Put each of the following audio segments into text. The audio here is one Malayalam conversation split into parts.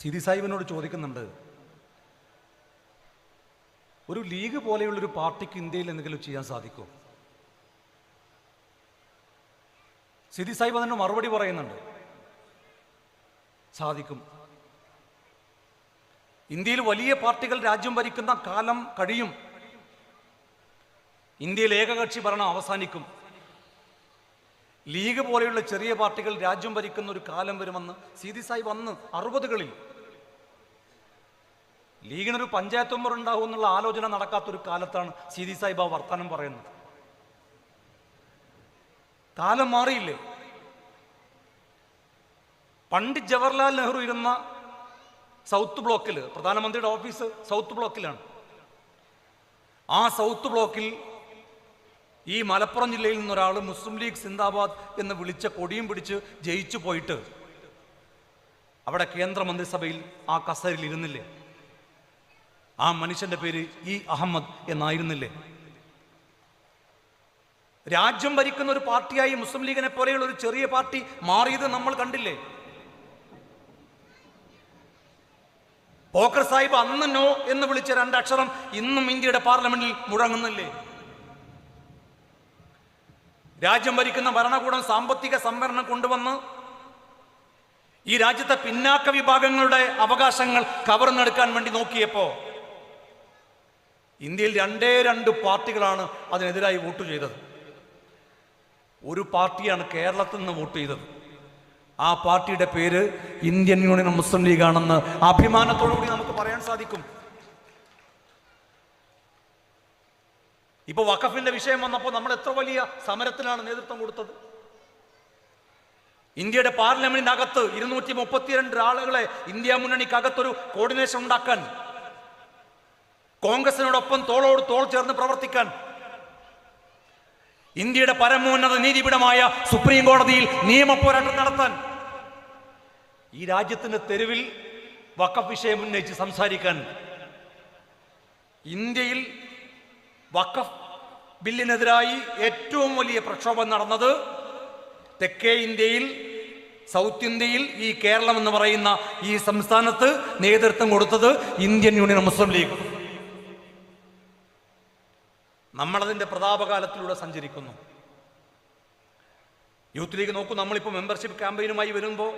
സിദി സാഹിബിനോട് ചോദിക്കുന്നുണ്ട് ഒരു ലീഗ് പോലെയുള്ളൊരു പാർട്ടിക്ക് ഇന്ത്യയിൽ എന്തെങ്കിലും ചെയ്യാൻ സാധിക്കുമോ? സിദി സാഹിബ് അതിന് മറുപടി പറയുന്നുണ്ട് സാധിക്കും. ഇന്ത്യയിൽ വലിയ പാർട്ടികൾ രാജ്യം ഭരിക്കുന്ന കാലം കഴിയും. ഇന്ത്യയിൽ ഏകകക്ഷി ഭരണം അവസാനിക്കും. ലീഗ് പോലെയുള്ള ചെറിയ പാർട്ടികൾ രാജ്യം ഭരിക്കുന്ന ഒരു കാലം വരുമെന്ന് സീതി സാഹിബ് അന്ന് അറുപതുകളിൽ ലീഗിനൊരു പഞ്ചായത്ത് മെമ്പർ ഉണ്ടാവും എന്നുള്ള ആലോചന നടക്കാത്തൊരു കാലത്താണ് സീതി സാഹിബ് ആ വർത്തമാനം പറയുന്നത്. കാലം മാറിയില്ലേ? പണ്ഡിറ്റ് ജവഹർലാൽ നെഹ്റു ഇരുന്ന സൗത്ത് ബ്ലോക്കിൽ പ്രധാനമന്ത്രിയുടെ ഓഫീസ് സൗത്ത് ബ്ലോക്കിലാണ്. ആ സൗത്ത് ബ്ലോക്കിൽ ഈ മലപ്പുറം ജില്ലയിൽ നിന്നൊരാൾ മുസ്ലിം ലീഗ് സിന്ദാബാദ് എന്ന് വിളിച്ച കൊടിയും പിടിച്ച് ജയിച്ചു പോയിട്ട് അവിടെ കേന്ദ്രമന്ത്രിസഭയിൽ ആ കസേരയിൽ ഇരുന്നില്ലേ? ആ മനുഷ്യന്റെ പേര് ഇ അഹമ്മദ് എന്നായിരുന്നില്ലേ? രാജ്യം ഭരിക്കുന്ന ഒരു പാർട്ടിയായി മുസ്ലിം ലീഗിനെ പോലെയുള്ള ഒരു ചെറിയ പാർട്ടി മാറിയത് നമ്മൾ കണ്ടില്ലേ? പോക്കർ സാഹിബ് അന്ന് നോ എന്ന് വിളിച്ച രണ്ടക്ഷരം ഇന്നും ഇന്ത്യയുടെ പാർലമെന്റിൽ മുഴങ്ങുന്നില്ലേ? രാജ്യം ഭരിക്കുന്ന ഭരണകൂടം സാമ്പത്തിക സംവരണം കൊണ്ടുവന്ന് ഈ രാജ്യത്തെ പിന്നാക്ക വിഭാഗങ്ങളുടെ അവകാശങ്ങൾ കവർന്നെടുക്കാൻ വേണ്ടി നോക്കിയപ്പോ ഇന്ത്യയിൽ രണ്ടേ രണ്ട് പാർട്ടികളാണ് അതിനെതിരായി വോട്ട് ചെയ്തത്. ഒരു പാർട്ടിയാണ് കേരളത്തിൽ നിന്ന് വോട്ട് ചെയ്തത്. ആ പാർട്ടിയുടെ പേര് ഇന്ത്യൻ യൂണിയൻ മുസ്ലിം ലീഗ് ആണെന്ന് അഭിമാനത്തോടു കൂടി നമുക്ക് പറയാൻ സാധിക്കും. ഇപ്പൊ വഖഫിന്റെ വിഷയം വന്നപ്പോൾ നമ്മൾ എത്ര വലിയ സമരത്തിനാണ് നേതൃത്വം കൊടുത്തത്? ഇന്ത്യയുടെ പാർലമെന്റിനകത്ത് ഇരുന്നൂറ്റി മുപ്പത്തിരണ്ട് ആളുകളെ ഇന്ത്യ മുന്നണിക്കകത്തൊരു കോർഡിനേഷൻ ഉണ്ടാക്കാൻ കോൺഗ്രസിനോടൊപ്പം തോളോട് തോൾ ചേർന്ന് പ്രവർത്തിക്കാൻ ഇന്ത്യയുടെ പരമോന്നത നീതിപീഠമായ സുപ്രീം കോടതിയിൽ നിയമ പോരാട്ടം നടത്താൻ ഈ രാജ്യത്തിന്റെ തെരുവിൽ വഖഫ് വിഷയം ഉന്നയിച്ച് സംസാരിക്കാൻ ഇന്ത്യയിൽ വഖഫ് ബില്ലിനെതിരായി ഏറ്റവും വലിയ പ്രക്ഷോഭം നടന്നത് തെക്കേ ഇന്ത്യയിൽ സൗത്ത് ഇന്ത്യയിൽ ഈ കേരളം എന്ന് പറയുന്ന ഈ സംസ്ഥാനത്ത് നേതൃത്വം കൊടുത്തത് ഇന്ത്യൻ യൂണിയൻ മുസ്ലിം ലീഗ്. നമ്മളതിന്റെ പ്രതാപകാലത്തിലൂടെ സഞ്ചരിക്കുന്നു. യൂത്ത് ലീഗ് നോക്കൂ നമ്മളിപ്പോൾ മെമ്പർഷിപ്പ് ക്യാമ്പയിനുമായി വരുമ്പോൾ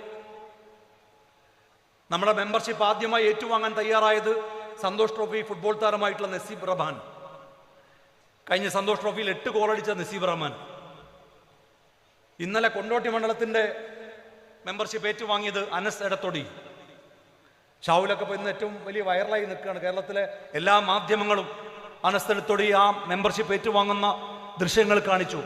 നമ്മുടെ മെമ്പർഷിപ്പ് ആദ്യമായി ഏറ്റുവാങ്ങാൻ തയ്യാറായത് സന്തോഷ് ട്രോഫി ഫുട്ബോൾ താരമായിട്ടുള്ള നസീബ് റഹ്മാൻ കഴിഞ്ഞ സന്തോഷ് ട്രോഫിയിൽ എട്ട് ഗോളടിച്ച നസീബ് റഹ്മാൻ. ഇന്നലെ കൊണ്ടോട്ടി മണ്ഡലത്തിന്റെ മെമ്പർഷിപ്പ് ഏറ്റുവാങ്ങിയത് അനസ് എടത്തൊടി. ഷാവുലൊക്കെ ഇപ്പോൾ ഇന്ന് ഏറ്റവും വലിയ വൈറലായി നിൽക്കുകയാണ് കേരളത്തിലെ എല്ലാ മാധ്യമങ്ങളും. അനസ് എടത്തൊടി ആ മെമ്പർഷിപ്പ് ഏറ്റുവാങ്ങുന്ന ദൃശ്യങ്ങൾ കാണിച്ചു.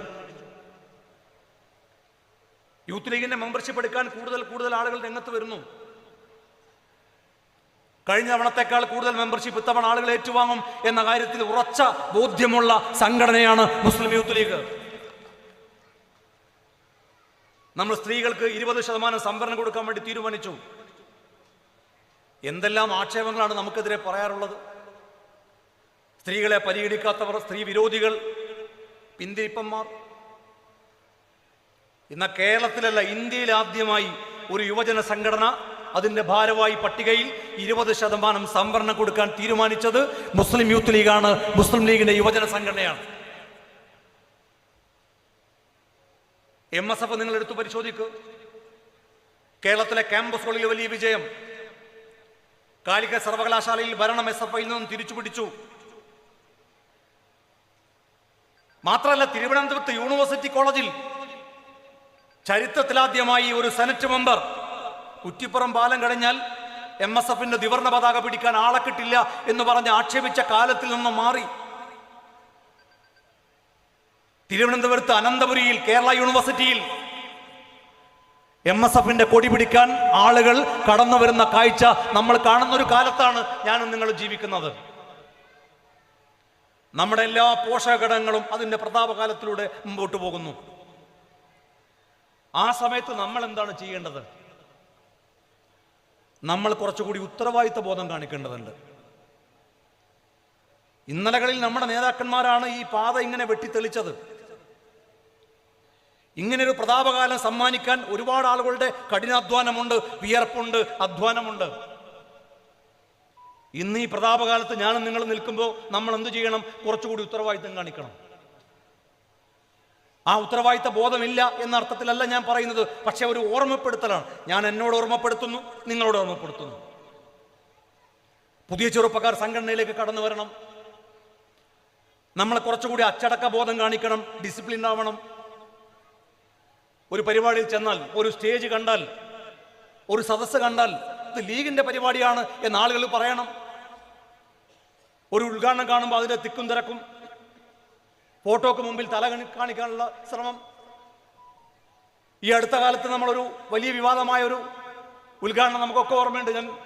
യൂത്ത് ലീഗിന്റെ മെമ്പർഷിപ്പ് എടുക്കാൻ കൂടുതൽ കൂടുതൽ ആളുകൾ രംഗത്ത് വരുന്നു. കഴിഞ്ഞ തവണത്തെക്കാൾ കൂടുതൽ മെമ്പർഷിപ്പ് ഇത്തവണ ആളുകൾ ഏറ്റുവാങ്ങും എന്ന കാര്യത്തിൽ ഉറച്ച ബോധ്യമുള്ള സംഘടനയാണ് മുസ്ലിം യൂത്ത് ലീഗ്. നമ്മൾ സ്ത്രീകൾക്ക് ഇരുപത് ശതമാനം സംവരണം കൊടുക്കാൻ വേണ്ടി തീരുമാനിച്ചു. എന്തെല്ലാം ആക്ഷേപങ്ങളാണ് നമുക്കെതിരെ പറയാറുള്ളത്? സ്ത്രീകളെ പരിഗണിക്കാത്തവർ സ്ത്രീ വിരോധികൾ പിന്തിരിപ്പന്മാർ. ഇന്ന കേരളത്തിലല്ല ഇന്ത്യയിൽ ആദ്യമായി ഒരു യുവജന സംഘടന അതിന്റെ ഭാരവായി പട്ടികയിൽ ഇരുപത് ശതമാനം സംവരണം കൊടുക്കാൻ തീരുമാനിച്ചത് മുസ്ലിം യൂത്ത് ലീഗാണ്. മുസ്ലിം ലീഗിന്റെ യുവജന സംഘടനയാണ്. എം എസ് എഫ് നിങ്ങൾ എടുത്തു പരിശോധിക്കൂ. കേരളത്തിലെ ക്യാമ്പസുകളിൽ വലിയ വിജയം. കാലിക്കറ്റ് സർവകലാശാലയിൽ ഭരണം എസ് എഫ് ഐയിൽ നിന്നും തിരിച്ചു പിടിച്ചു മാത്രമല്ല തിരുവനന്തപുരത്ത് യൂണിവേഴ്സിറ്റി കോളേജിൽ ചരിത്രത്തിലാദ്യമായി ഒരു സെനറ്റ് മെമ്പർ കുറ്റിപ്പുറം പാലം കഴിഞ്ഞാൽ എം എസ് എഫിന്റെ ദിവർണ പതാക പിടിക്കാൻ ആളെ കിട്ടില്ല എന്ന് പറഞ്ഞ് ആക്ഷേപിച്ച കാലത്തിൽ നിന്നും മാറി. തിരുവനന്തപുരത്ത് അനന്തപുരിയിൽ കേരള യൂണിവേഴ്സിറ്റിയിൽ എം എസ് എഫിന്റെ കൊടി പിടിക്കാൻ ആളുകൾ കടന്നു വരുന്ന കാഴ്ച നമ്മൾ കാണുന്ന ഒരു കാലത്താണ് ഞാനും നിങ്ങൾ ജീവിക്കുന്നത്. നമ്മുടെ എല്ലാ പോഷകഘടകങ്ങളും അതിന്റെ പ്രതാപകാലത്തിലൂടെ മുമ്പോട്ട് പോകുന്നു. ആ സമയത്ത് നമ്മൾ എന്താണ് ചെയ്യേണ്ടത്? നമ്മൾ കുറച്ചുകൂടി ഉത്തരവാദിത്ത ബോധം കാണിക്കേണ്ടതുണ്ട്. ഇന്നലകളിൽ നമ്മുടെ നേതാക്കന്മാരാണ് ഈ പാത ഇങ്ങനെ വെട്ടിത്തെളിച്ചത്. ഇങ്ങനൊരു പ്രതാപകാലം സമ്മാനിക്കാൻ ഒരുപാട് ആളുകളുടെ കഠിനാധ്വാനമുണ്ട് വിയർപ്പുണ്ട് അധ്വാനമുണ്ട്. ഇന്ന് ഈ പ്രതാപകാലത്ത് ഞാനും നിങ്ങൾ നിൽക്കുമ്പോൾ നമ്മൾ എന്ത് ചെയ്യണം? കുറച്ചുകൂടി ഉത്തരവാദിത്തം കാണിക്കണം. ആ ഉത്തരവാദിത്ത ബോധമില്ല എന്ന അർത്ഥത്തിലല്ല ഞാൻ പറയുന്നത്. പക്ഷെ ഒരു ഓർമ്മപ്പെടുത്തലാണ്. ഞാൻ എന്നോട് ഓർമ്മപ്പെടുത്തുന്നു നിങ്ങളോട് ഓർമ്മപ്പെടുത്തുന്നു. പുതിയ ചെറുപ്പക്കാർ സംഘടനയിലേക്ക് കടന്നു വരണം. നമ്മൾ കുറച്ചുകൂടി അച്ചടക്ക ബോധം കാണിക്കണം ഡിസിപ്ലിൻ ആവണം. ഒരു പരിപാടിയിൽ ചെന്നാൽ ഒരു സ്റ്റേജ് കണ്ടാൽ ഒരു സദസ്സ് കണ്ടാൽ ഇത് ലീഗിന്റെ പരിപാടിയാണ് എന്ന് ആളുകൾ പറയണം. ഒരു ഉദ്ഘാടനം കാണുമ്പോൾ അതിന്റെ തിക്കും തിരക്കും. ഫോട്ടോക്ക് മുമ്പിൽ തല കാണി- കാണിക്കാനുള്ള ശ്രമം. ഈ അടുത്ത കാലത്ത് നമ്മളൊരു വലിയ വിവാദമായ ഒരു ഉദ്ഘാടനം നമുക്കൊക്കെ ഓർമ്മയുണ്ട്. ഞാൻ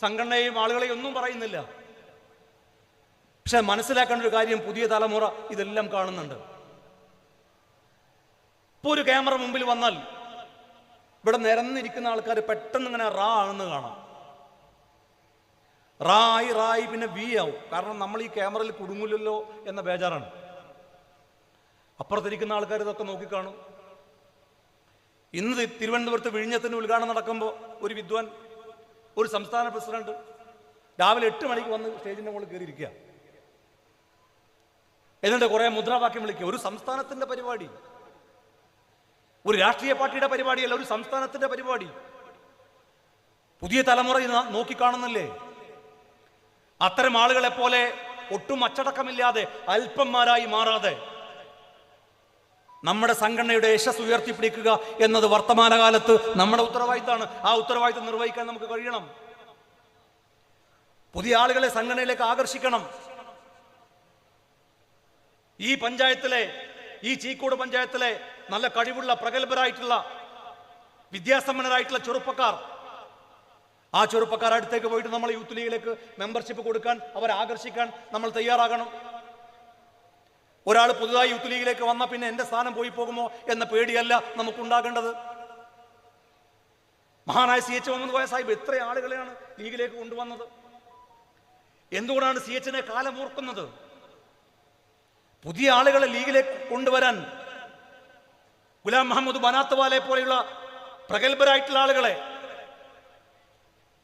സംഘടനയും ആളുകളെയും ഒന്നും പറയുന്നില്ല. പക്ഷെ മനസ്സിലാക്കേണ്ട ഒരു കാര്യം പുതിയ തലമുറ ഇതെല്ലാം കാണുന്നുണ്ട്. ഇപ്പൊ ഒരു ക്യാമറ മുമ്പിൽ വന്നാൽ ഇവിടെ നിരന്നിരിക്കുന്ന ആൾക്കാർ പെട്ടെന്ന് ഇങ്ങനെ റാ ആണെന്ന് കാണാം. റായി റായി പിന്നെ വി ആവും. കാരണം നമ്മൾ ഈ ക്യാമറയിൽ കുടുങ്ങില്ലല്ലോ എന്ന ബേജാറാണ്. അപ്പുറത്തിരിക്കുന്ന ആൾക്കാർ ഇതൊക്കെ നോക്കിക്കാണും. ഇന്ന് തിരുവനന്തപുരത്ത് വിഴിഞ്ഞത്തിന് ഉദ്ഘാടനം നടക്കുമ്പോൾ ഒരു വിദ്വാൻ ഒരു സംസ്ഥാന പ്രസിഡന്റ് രാവിലെ എട്ട് മണിക്ക് വന്ന് സ്റ്റേജിന്റെ മുകളിൽ കയറിയിരിക്കുക. എന്നിട്ട് കുറെ മുദ്രാവാക്യം വിളിക്കുക. ഒരു സംസ്ഥാനത്തിന്റെ പരിപാടി. ഒരു രാഷ്ട്രീയ പാർട്ടിയുടെ പരിപാടിയല്ല ഒരു സംസ്ഥാനത്തിന്റെ പരിപാടി. പുതിയ തലമുറ നോക്കിക്കാണുന്നില്ലേ? അത്തരം ആളുകളെ പോലെ ഒട്ടും അച്ചടക്കമില്ലാതെ അല്പന്മാരായി മാറാതെ നമ്മുടെ സംഘടനയുടെ യശസ് ഉയർത്തിപ്പിടിക്കുക എന്നത് വർത്തമാനകാലത്ത് നമ്മുടെ ഉത്തരവാദിത്തമാണ് ആ ഉത്തരവാദിത്തം നിർവഹിക്കാൻ നമുക്ക് കഴിയണം. പുതിയ ആളുകളെ സംഘടനയിലേക്ക് ആകർഷിക്കണം. ഈ പഞ്ചായത്തിലെ ഈ ചീക്കോട് പഞ്ചായത്തിലെ നല്ല കഴിവുള്ള പ്രഗത്ഭരായിട്ടുള്ള വിദ്യാസമ്പന്നരായിട്ടുള്ള ചെറുപ്പക്കാർ ആ ചെറുപ്പക്കാർ അടുത്തേക്ക് പോയിട്ട് നമ്മൾ യൂത്ത് ലീഗിലേക്ക് മെമ്പർഷിപ്പ് കൊടുക്കാൻ അവരെ ആകർഷിക്കാൻ നമ്മൾ തയ്യാറാകണം. ഒരാൾ പുതുതായി യൂത്ത് ലീഗിലേക്ക് വന്ന പിന്നെ എന്റെ സ്ഥാനം പോയി പോകുമോ എന്ന പേടിയല്ല നമുക്കുണ്ടാകേണ്ടത്. മഹാനായ സി എച്ച് മുഹമ്മദ് കോയ സാഹിബ് എത്ര ആളുകളെയാണ് ലീഗിലേക്ക് കൊണ്ടുവന്നത്? എന്തുകൊണ്ടാണ് സി എച്ചിനെ കാലം ഓർക്കുന്നത്? പുതിയ ആളുകളെ ലീഗിലേക്ക് കൊണ്ടുവരാൻ ഗുലാം മുഹമ്മദ് ബനാത്തവാലെ പോലെയുള്ള പ്രഗത്ഭരായിട്ടുള്ള ആളുകളെ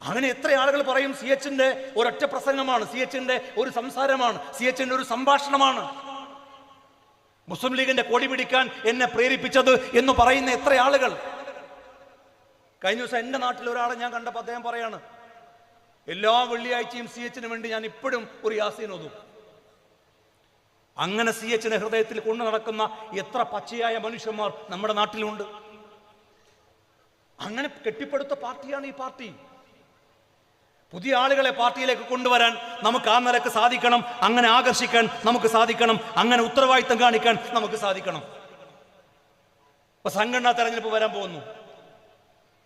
അങ്ങനെ എത്ര ആളുകൾ പറയും സി എച്ചിന്റെ ഒരൊറ്റ പ്രസംഗമാണ് സി എച്ചിന്റെ ഒരു സംസാരമാണ് സി എച്ചിന്റെ ഒരു സംഭാഷണമാണ്. മുസ്ലിം ലീഗിന്റെ കൊടി പിടിക്കാൻ എന്നെ പ്രേരിപ്പിച്ചത് എന്ന് പറയുന്ന എത്ര ആളുകൾ? കഴിഞ്ഞ ദിവസം എന്റെ നാട്ടിൽ ഒരാളെ ഞാൻ കണ്ടപ്പോൾ അദ്ദേഹം പറയാണ് എല്ലാ വെള്ളിയാഴ്ചയും സി എച്ചിന് വേണ്ടി ഞാൻ ഇപ്പോഴും ഒരു യാസീൻ ഓതും. അങ്ങനെ സി എച്ചിന് ഹൃദയത്തിൽ കൊണ്ടു നടക്കുന്ന എത്ര പച്ചയായ മനുഷ്യന്മാർ നമ്മുടെ നാട്ടിലുണ്ട്. അങ്ങനെ കെട്ടിപ്പടുത്ത പാർട്ടിയാണ് ഈ പാർട്ടി. പുതിയ ആളുകളെ പാർട്ടിയിലേക്ക് കൊണ്ടുവരാൻ നമുക്ക് ആ നിലയ്ക്ക് സാധിക്കണം അങ്ങനെ ആകർഷിക്കാൻ നമുക്ക് സാധിക്കണം അങ്ങനെ ഉത്തരവാദിത്തം കാണിക്കാൻ നമുക്ക് സാധിക്കണം. ഇപ്പൊ സംഘടനാ തെരഞ്ഞെടുപ്പ് വരാൻ പോകുന്നു.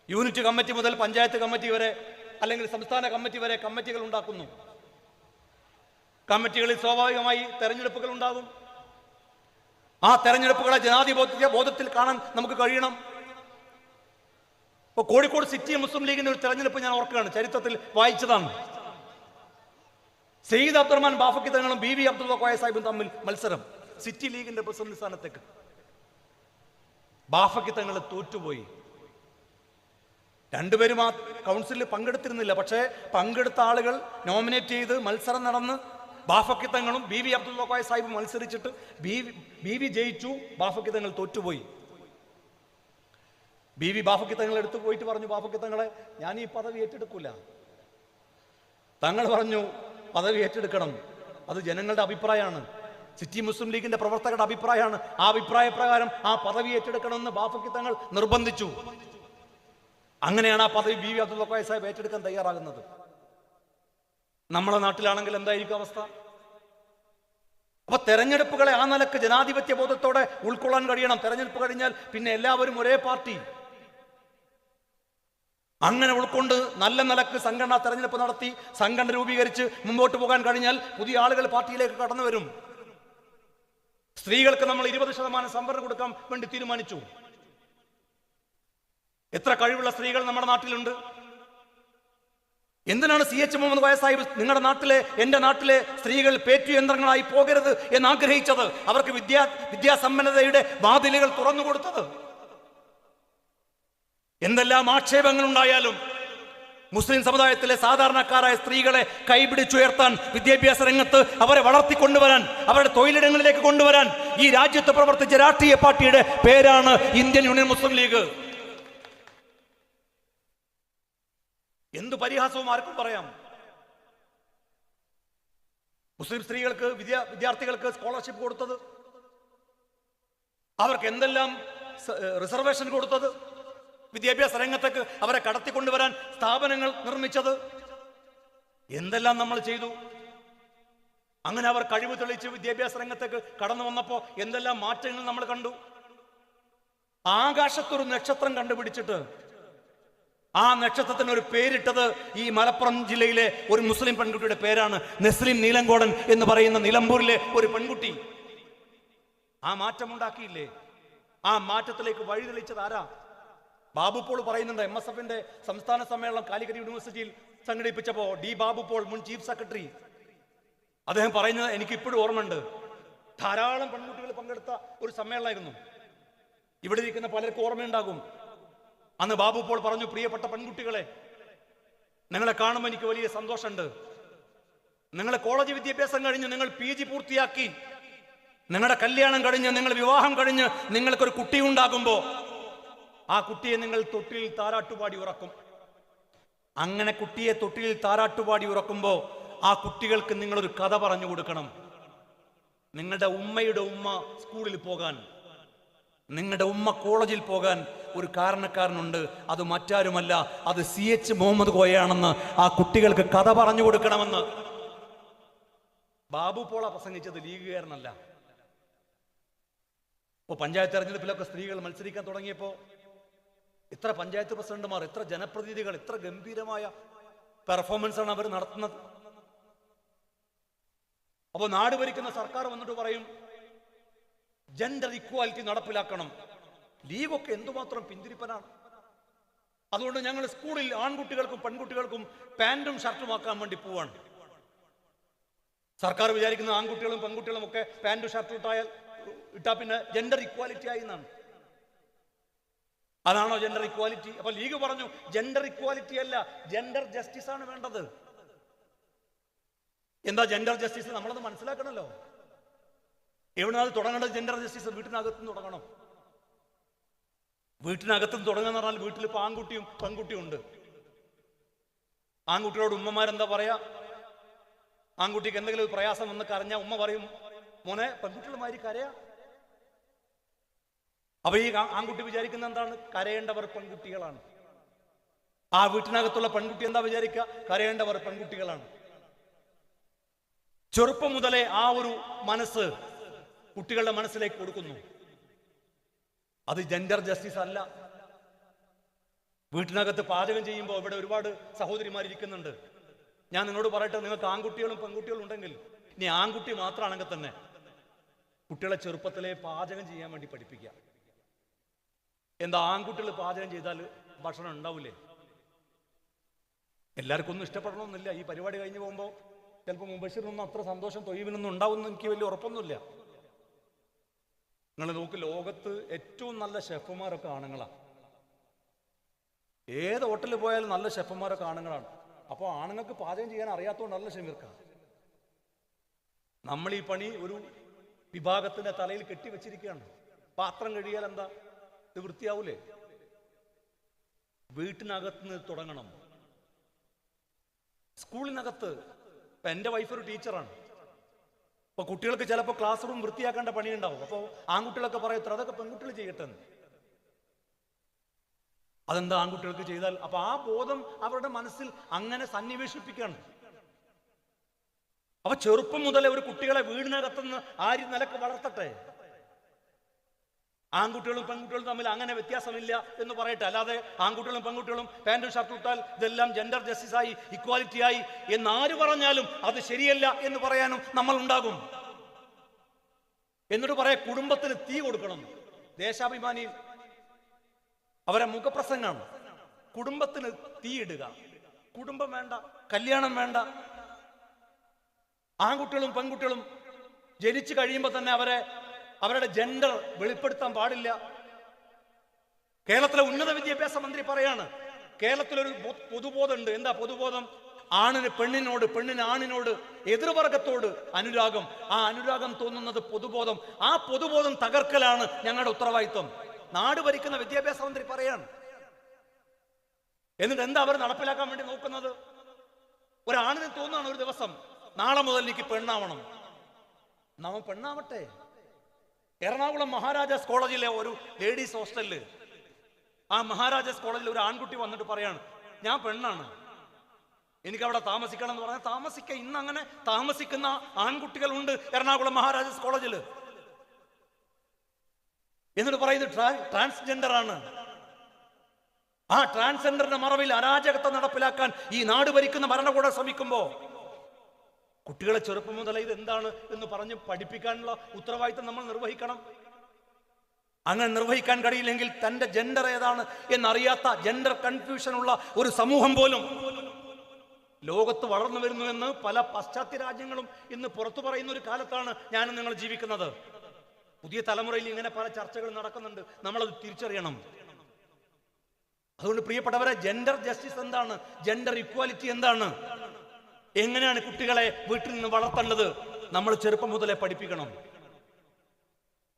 യൂണിറ്റ് കമ്മിറ്റി മുതൽ പഞ്ചായത്ത് കമ്മിറ്റി വരെ അല്ലെങ്കിൽ സംസ്ഥാന കമ്മിറ്റി വരെ കമ്മിറ്റികൾ ഉണ്ടാക്കുന്നു. കമ്മിറ്റികളിൽ സ്വാഭാവികമായി തെരഞ്ഞെടുപ്പുകൾ ഉണ്ടാകും. ആ തെരഞ്ഞെടുപ്പുകളെ ജനാധിപത്യ ബോധത്തിൽ കാണാൻ നമുക്ക് കഴിയണം. ഇപ്പൊ കോഴിക്കോട് സിറ്റി മുസ്ലിം ലീഗിന്റെ ഒരു തെരഞ്ഞെടുപ്പ് ഞാൻ ഓർക്കുകയാണ്. ചരിത്രത്തിൽ വായിച്ചതാണ്. സെയ്ദ് അബ്ദുറഹ്മാൻ ബാഫക്കി തങ്ങളും ബി വി അബ്ദുള്ള കോയ സാഹിബും തമ്മിൽ മത്സരം സിറ്റി ലീഗിന്റെ പ്രസിഡന്റ് സ്ഥാനത്തേക്ക്. ബാഫക്കി തങ്ങൾ തോറ്റുപോയി. രണ്ടുപേരും ആ കൗൺസിലിൽ പങ്കെടുത്തിരുന്നില്ല. പക്ഷേ പങ്കെടുത്ത ആളുകൾ നോമിനേറ്റ് ചെയ്ത് മത്സരം നടന്ന് ബാഫക്കി തങ്ങളും ബി വി അബ്ദുള്ള കോയ സാഹിബും മത്സരിച്ചിട്ട് ബി ബി വി ജയിച്ചു. ബാഫക്കി തങ്ങൾ തോറ്റുപോയി. ബി വി ബാഫക്കിത്തങ്ങൾ എടുത്തു പോയിട്ട് പറഞ്ഞു ബാഫക്കിത്തങ്ങളെ ഞാൻ ഈ പദവി ഏറ്റെടുക്കൂല. തങ്ങൾ പറഞ്ഞു പദവി ഏറ്റെടുക്കണം. അത് ജനങ്ങളുടെ അഭിപ്രായമാണ്. സിറ്റി മുസ്ലിം ലീഗിന്റെ പ്രവർത്തകരുടെ അഭിപ്രായമാണ്. ആ അഭിപ്രായ പ്രകാരം ആ പദവി ഏറ്റെടുക്കണമെന്ന് ബാഫക്കിത്തങ്ങൾ നിർബന്ധിച്ചു. അങ്ങനെയാണ് ആ പദവി ബി വി അബ്ദുൽ സാഹിബ് ഏറ്റെടുക്കാൻ തയ്യാറാകുന്നത്. നമ്മളെ നാട്ടിലാണെങ്കിൽ എന്തായിരിക്കും അവസ്ഥ? അപ്പൊ തെരഞ്ഞെടുപ്പുകളെ ആ നിലയ്ക്ക് ജനാധിപത്യ ബോധത്തോടെ ഉൾക്കൊള്ളാൻ കഴിയണം. തെരഞ്ഞെടുപ്പ് കഴിഞ്ഞാൽ പിന്നെ എല്ലാവരും ഒരേ പാർട്ടി. അങ്ങനെ ഉൾക്കൊണ്ട് നല്ല നിലയ്ക്ക് സംഘടന തെരഞ്ഞെടുപ്പ് നടത്തി സംഘടന രൂപീകരിച്ച് മുമ്പോട്ട് പോകാൻ കഴിഞ്ഞാൽ പുതിയ ആളുകൾ പാർട്ടിയിലേക്ക് കടന്നു വരും. സ്ത്രീകൾക്ക് നമ്മൾ ഇരുപത് ശതമാനം സംവരണം കൊടുക്കാൻ വേണ്ടി തീരുമാനിച്ചു. എത്ര കഴിവുള്ള സ്ത്രീകൾ നമ്മുടെ നാട്ടിലുണ്ട്? എന്തിനാണ് സി എച്ച് മുഹമ്മദ് വയസ്സായി നിങ്ങളുടെ നാട്ടിലെ എന്റെ നാട്ടിലെ സ്ത്രീകൾ പേറ്റു യന്ത്രങ്ങളായി പോകരുത് എന്ന് ആഗ്രഹിച്ചത്? അവർക്ക് വിദ്യാ വിദ്യാസമ്പന്നതയുടെ വാതിലുകൾ തുറന്നു കൊടുത്തത്? എന്തെല്ലാം ആക്ഷേപങ്ങൾ ഉണ്ടായാലും മുസ്ലിം സമുദായത്തിലെ സാധാരണക്കാരായ സ്ത്രീകളെ കൈപിടിച്ചുയർത്താൻ വിദ്യാഭ്യാസ രംഗത്ത് അവരെ വളർത്തിക്കൊണ്ടുവരാൻ അവരുടെ തൊഴിലിടങ്ങളിലേക്ക് കൊണ്ടുവരാൻ ഈ രാജ്യത്ത് പ്രവർത്തിച്ച രാഷ്ട്രീയ പാർട്ടിയുടെ പേരാണ് ഇന്ത്യൻ യൂണിയൻ മുസ്ലിം ലീഗ്. എന്ത് പരിഹാസവും ആർക്കും പറയാം. മുസ്ലിം സ്ത്രീകൾക്ക് വിദ്യാ വിദ്യാർത്ഥികൾക്ക് സ്കോളർഷിപ്പ് കൊടുത്തത് അവർക്ക് എന്തെല്ലാം റിസർവേഷൻ കൊടുത്തത് വിദ്യാഭ്യാസ രംഗത്തേക്ക് അവരെ കടത്തിക്കൊണ്ടുവരാൻ സ്ഥാപനങ്ങൾ നിർമ്മിച്ചത്. എന്തെല്ലാം നമ്മൾ ചെയ്തു? അങ്ങനെ അവർ കഴിവ് തെളിയിച്ച് വിദ്യാഭ്യാസ രംഗത്തേക്ക് കടന്നു വന്നപ്പോൾ എന്തെല്ലാം മാറ്റങ്ങൾ നമ്മൾ കണ്ടു? ആകാശത്തൊരു നക്ഷത്രം കണ്ടുപിടിച്ചിട്ട് ആ നക്ഷത്രത്തിന് ഒരു പേരിട്ടത് ഈ മലപ്പുറം ജില്ലയിലെ ഒരു മുസ്ലിം പെൺകുട്ടിയുടെ പേരാണ് നെസ്ലിം നീലങ്കോടൻ എന്ന് പറയുന്ന നിലമ്പൂരിലെ ഒരു പെൺകുട്ടി. ആ മാറ്റം ഉണ്ടാക്കിയില്ലേ ആ മാറ്റത്തിലേക്ക് വഴിതെളിച്ചത് ആരാ? ബാബു പോൾ പറയുന്നുണ്ട് എം എസ് എഫിന്റെ സംസ്ഥാന സമ്മേളനം കാലിക്കറ്റ് യൂണിവേഴ്സിറ്റിയിൽ സംഘടിപ്പിച്ചപ്പോ ഡി ബാബു പോൾ മുൻ ചീഫ് സെക്രട്ടറി. അദ്ദേഹം പറയുന്നത് എനിക്ക് ഇപ്പോഴും ഓർമ്മയുണ്ട്. ധാരാളം പെൺകുട്ടികൾ പങ്കെടുത്ത ഒരു സമ്മേളനമായിരുന്നു. ഇവിടെ ഇരിക്കുന്ന പലർക്കും ഓർമ്മയുണ്ടാകും. അന്ന് ബാബു പോൾ പറഞ്ഞു പ്രിയപ്പെട്ട പെൺകുട്ടികളെ നിങ്ങളെ കാണുമ്പോൾ എനിക്ക് വലിയ സന്തോഷമുണ്ട്. നിങ്ങളെ കോളേജ് വിദ്യാഭ്യാസം കഴിഞ്ഞ് നിങ്ങൾ പി ജി പൂർത്തിയാക്കി. നിങ്ങളുടെ കല്യാണം കഴിഞ്ഞ് നിങ്ങൾ വിവാഹം കഴിഞ്ഞ് നിങ്ങൾക്കൊരു കുട്ടി ഉണ്ടാകുമ്പോൾ ആ കുട്ടിയെ നിങ്ങൾ തൊട്ടിൽ താരാട്ടുപാടി ഉറക്കും. അങ്ങനെ കുട്ടിയെ തൊട്ടിൽ താരാട്ടുപാടി ഉറക്കുമ്പോൾ ആ കുട്ടികൾക്ക് നിങ്ങളൊരു കഥ പറഞ്ഞു കൊടുക്കണം. നിങ്ങളുടെ ഉമ്മയുടെ ഉമ്മ സ്കൂളിൽ പോകാൻ നിങ്ങളുടെ ഉമ്മ കോളേജിൽ പോകാൻ ഒരു കാരണക്കാരനുണ്ട്. അത് മറ്റാരുമല്ല അത് സി എച്ച് മുഹമ്മദ് കോയയാണെന്ന് ആ കുട്ടികൾക്ക് കഥ പറഞ്ഞു കൊടുക്കണമെന്ന്. ബാബു പോള പ്രസംഗിച്ചത് ലീഗുകാരനല്ല. ഇപ്പൊ പഞ്ചായത്ത് തെരഞ്ഞെടുപ്പിലൊക്കെ സ്ത്രീകൾ മത്സരിക്കാൻ തുടങ്ങിയപ്പോ എത്ര പഞ്ചായത്ത് പ്രസിഡന്റുമാർ എത്ര ജനപ്രതിനിധികൾ എത്ര ഗംഭീരമായ പെർഫോമൻസ് ആണ് അവർ നടത്തുന്നത്. അപ്പോൾ നാട് ഭരിക്കുന്ന സർക്കാർ വന്നിട്ട് പറയും ജെൻഡർ ഇക്വാലിറ്റി നടപ്പിലാക്കണം. ലീഗൊക്കെ എന്തുമാത്രം പിന്തിരിപ്പനാണ്. അതുകൊണ്ട് ഞങ്ങൾ സ്കൂളിൽ ആൺകുട്ടികൾക്കും പെൺകുട്ടികൾക്കും പാന്റും ഷർട്ടും ആക്കാൻ വേണ്ടി പോവാണ്. സർക്കാർ വിചാരിക്കുന്ന ആൺകുട്ടികളും പെൺകുട്ടികളും ഒക്കെ പാന്റും ഷർട്ടും ഇട്ടായാൽ ഇട്ടാ പിന്നെ ജെൻഡർ ഇക്വാലിറ്റി ആയി എന്നാണ്. അതാണോ ജെൻഡർ ഇക്വാലിറ്റി അപ്പൊ ലീഗ് പറഞ്ഞു ജെൻഡർ ഇക്വാലിറ്റി അല്ല ജെൻഡർ ജസ്റ്റിസ് ആണ് വേണ്ടത്. എന്താ ജെൻഡർ ജസ്റ്റിസ് നമ്മളത് മനസ്സിലാക്കണമല്ലോ എവിടെ അത് തുടങ്ങേണ്ടത് ജെൻഡർ ജസ്റ്റിസ് വീട്ടിനകത്തുനിന്ന് തുടങ്ങണം. വീട്ടിനകത്തുനിന്ന് തുടങ്ങുന്ന പറഞ്ഞാൽ വീട്ടിൽ ഇപ്പൊ ആൺകുട്ടിയും പെൺകുട്ടിയും ഉണ്ട്. ആൺകുട്ടിയോട് ഉമ്മമാരെന്താ പറയാ? ആൺകുട്ടിക്ക് എന്തെങ്കിലും പ്രയാസം വന്ന് കരഞ്ഞാൽ ഉമ്മ പറയും മോനെ പെൺകുട്ടികളുമാരി കരയാ. അപ്പൊ ഈ ആൺകുട്ടി വിചാരിക്കുന്ന എന്താണ്? കരയേണ്ടവർ പെൺകുട്ടികളാണ്. ആ വീട്ടിനകത്തുള്ള പെൺകുട്ടി എന്താ വിചാരിക്കുക? കരയേണ്ടവർ പെൺകുട്ടികളാണ്. ചെറുപ്പം മുതലേ ആ ഒരു മനസ്സ് കുട്ടികളുടെ മനസ്സിലേക്ക് കൊടുക്കുന്നു. അത് ജെൻഡർ ജസ്റ്റിസ് അല്ല. വീട്ടിനകത്ത് പാചകം ചെയ്യുമ്പോൾ ഇവിടെ ഒരുപാട് സഹോദരിമാർ ഇരിക്കുന്നുണ്ട്. ഞാൻ നിന്നോട് പറയട്ടെ നിങ്ങൾക്ക് ആൺകുട്ടികളും പെൺകുട്ടികളും ഉണ്ടെങ്കിൽ ഇനി ആൺകുട്ടി മാത്രമാണെങ്കിൽ തന്നെ. കുട്ടികളെ ചെറുപ്പത്തിലെ പാചകം ചെയ്യാൻ വേണ്ടി പഠിപ്പിക്കുക. എന്താ ആൺകുട്ടികൾ പാചകം ചെയ്താൽ ഭക്ഷണം ഉണ്ടാവില്ലേ എല്ലാവർക്കും ഒന്നും ഇഷ്ടപ്പെടണമെന്നില്ല ഈ പരിപാടി കഴിഞ്ഞ് പോകുമ്പോൾ ചിലപ്പോൾ മുബഷീറിനൊന്നും അത്ര സന്തോഷം തൊയ്വിനൊന്നും ഉണ്ടാവുമെന്ന് എനിക്ക് വലിയ ഉറപ്പൊന്നുമില്ല. നിങ്ങൾ നോക്ക് ലോകത്ത് ഏറ്റവും നല്ല ഷെഫുമാരൊക്കെ ആണുങ്ങളാണ് ഏത് ഹോട്ടലിൽ പോയാലും നല്ല ഷെഫുമാരൊക്കെ ആണുങ്ങളാണ്. അപ്പോൾ ആണുങ്ങൾക്ക് പാചകം ചെയ്യാൻ അറിയാത്തതുകൊണ്ടല്ല ഷമീർക്ക. നമ്മൾ ഈ പണി ഒരു വിഭാഗത്തിന്റെ തലയിൽ കെട്ടിവെച്ചിരിക്കുകയാണ്. പാത്രം കഴിയാൽ എന്താ? ഇത് വൃത്തിയാവൂലേ? വീട്ടിനകത്ത് നിന്ന് തുടങ്ങണം. സ്കൂളിനകത്ത് ഇപ്പൊ എന്റെ വൈഫ് ഒരു ടീച്ചറാണ്. അപ്പൊ കുട്ടികൾക്ക് ചിലപ്പോൾ ക്ലാസ് റൂം വൃത്തിയാക്കേണ്ട പണിയുണ്ടാവും. അപ്പോൾ ആൺകുട്ടികളൊക്കെ പറയത്ര അതൊക്കെ പെൺകുട്ടികൾ ചെയ്യട്ടെ. അതെന്താ ആൺകുട്ടികൾക്ക് ചെയ്താൽ? അപ്പൊ ആ ബോധം അവരുടെ മനസ്സിൽ അങ്ങനെ സന്നിവേശിപ്പിക്കുകയാണ് അപ്പൊ ചെറുപ്പം മുതലേ ഒരു കുട്ടികളെ വീടിനകത്തുനിന്ന് ആര് നിലയ്ക്ക് വളർത്തട്ടെ? ആൺകുട്ടികളും പെൺകുട്ടികളും തമ്മിൽ അങ്ങനെ വ്യത്യാസമില്ല എന്ന് പറയട്ടെ. അല്ലാതെ ആൺകുട്ടികളും പെൺകുട്ടികളും പാന്റും ഷർട്ടും ഇട്ടാൽ ഇതെല്ലാം ജെൻഡർ ജസ്റ്റിസായി ഇക്വാലിറ്റി ആയി എന്ന് ആര് പറഞ്ഞാലും അത് ശരിയല്ല എന്ന് പറയാനും നമ്മൾ ഉണ്ടാകും. എന്നിട്ട് പറയാ കുടുംബത്തിന് തീ കൊടുക്കണം. ദേശാഭിമാനി അവരെ മുഖപ്രസംഗമാണ് കുടുംബത്തിന് തീയിടുക കുടുംബം വേണ്ട കല്യാണം വേണ്ട. ആൺകുട്ടികളും പെൺകുട്ടികളും ജനിച്ചു കഴിയുമ്പോൾ തന്നെ അവരെ അവരുടെ ജെൻഡർ വെളിപ്പെടുത്താൻ പാടില്ല. കേരളത്തിലെ ഉന്നത വിദ്യാഭ്യാസ മന്ത്രി പറയാണ് കേരളത്തിലൊരു പൊതുബോധമുണ്ട്. എന്താ പൊതുബോധം? ആണിന് പെണ്ണിനോട് പെണ്ണിന് ആണിനോട് എതിർവർഗത്തോട് അനുരാഗം. ആ അനുരാഗം തോന്നുന്നത് പൊതുബോധം. ആ പൊതുബോധം തകർക്കലാണ് ഞങ്ങളുടെ ഉത്തരവാദിത്വം. നാട് ഭരിക്കുന്ന വിദ്യാഭ്യാസ മന്ത്രി പറയാണ്. എന്നിട്ട് എന്താ അവർ നടപ്പിലാക്കാൻ വേണ്ടി നോക്കുന്നത്? ഒരാണിന് തോന്നുകയാണ് ഒരു ദിവസം നാളെ മുതൽ എനിക്ക് പെണ്ണാവണം. നാം പെണ്ണാവട്ടെ? എറണാകുളം മഹാരാജാസ് കോളേജിലെ ഒരു ലേഡീസ് ഹോസ്റ്റലിൽ ആ മഹാരാജാസ് കോളേജിൽ ഒരു ആൺകുട്ടി വന്നിട്ട് പറയാണ് ഞാൻ പെണ്ണാണ്. എനിക്ക് അവിടെ താമസിക്കണം എന്ന് പറഞ്ഞാൽ താമസിക്ക ഇന്ന് അങ്ങനെ താമസിക്കുന്ന ആൺകുട്ടികളുണ്ട് എറണാകുളം മഹാരാജാസ് കോളേജിൽ എന്നിട്ട് പറയുന്നത് ട്രാൻസ്ജെൻഡർ ആണ് ആ ട്രാൻസ്ജെൻഡറിന്റെ മറവിൽ അരാജകത്വം നടപ്പിലാക്കാൻ ഈ നാട് ഭരിക്കുന്ന ഭരണകൂടം ശ്രമിക്കുമ്പോ കുട്ടികളെ ചെറുപ്പം മുതലേ ഇതെന്താണ് എന്ന് പറഞ്ഞ് പഠിപ്പിക്കാനുള്ള ഉത്തരവാദിത്തം നമ്മൾ നിർവഹിക്കണം. അങ്ങനെ നിർവഹിക്കാൻ കഴിയില്ലെങ്കിൽ തന്റെ ജെൻഡർ ഏതാണ് എന്നറിയാത്ത ജെൻഡർ കൺഫ്യൂഷൻ ഉള്ള ഒരു സമൂഹം പോലും ലോകത്ത് വളർന്നു വരുന്നു എന്ന് പല പാശ്ചാത്യ രാജ്യങ്ങളും ഇന്ന് പുറത്തു പറയുന്ന ഒരു കാലത്താണ് ഞാൻ നിങ്ങൾ ജീവിക്കുന്നത്. പുതിയ തലമുറയിൽ ഇങ്ങനെ പല ചർച്ചകൾ നടക്കുന്നുണ്ട്. നമ്മളത് തിരിച്ചറിയണം. അതുകൊണ്ട് പ്രിയപ്പെട്ടവരെ ജെൻഡർ ജസ്റ്റിസ് എന്താണ്? ജെൻഡർ ഇക്വാലിറ്റി എന്താണ്? എങ്ങനെയാണ് കുട്ടികളെ വീട്ടിൽ നിന്ന് വളർത്തേണ്ടത് നമ്മൾ ചെറുപ്പം മുതലേ പഠിപ്പിക്കണം.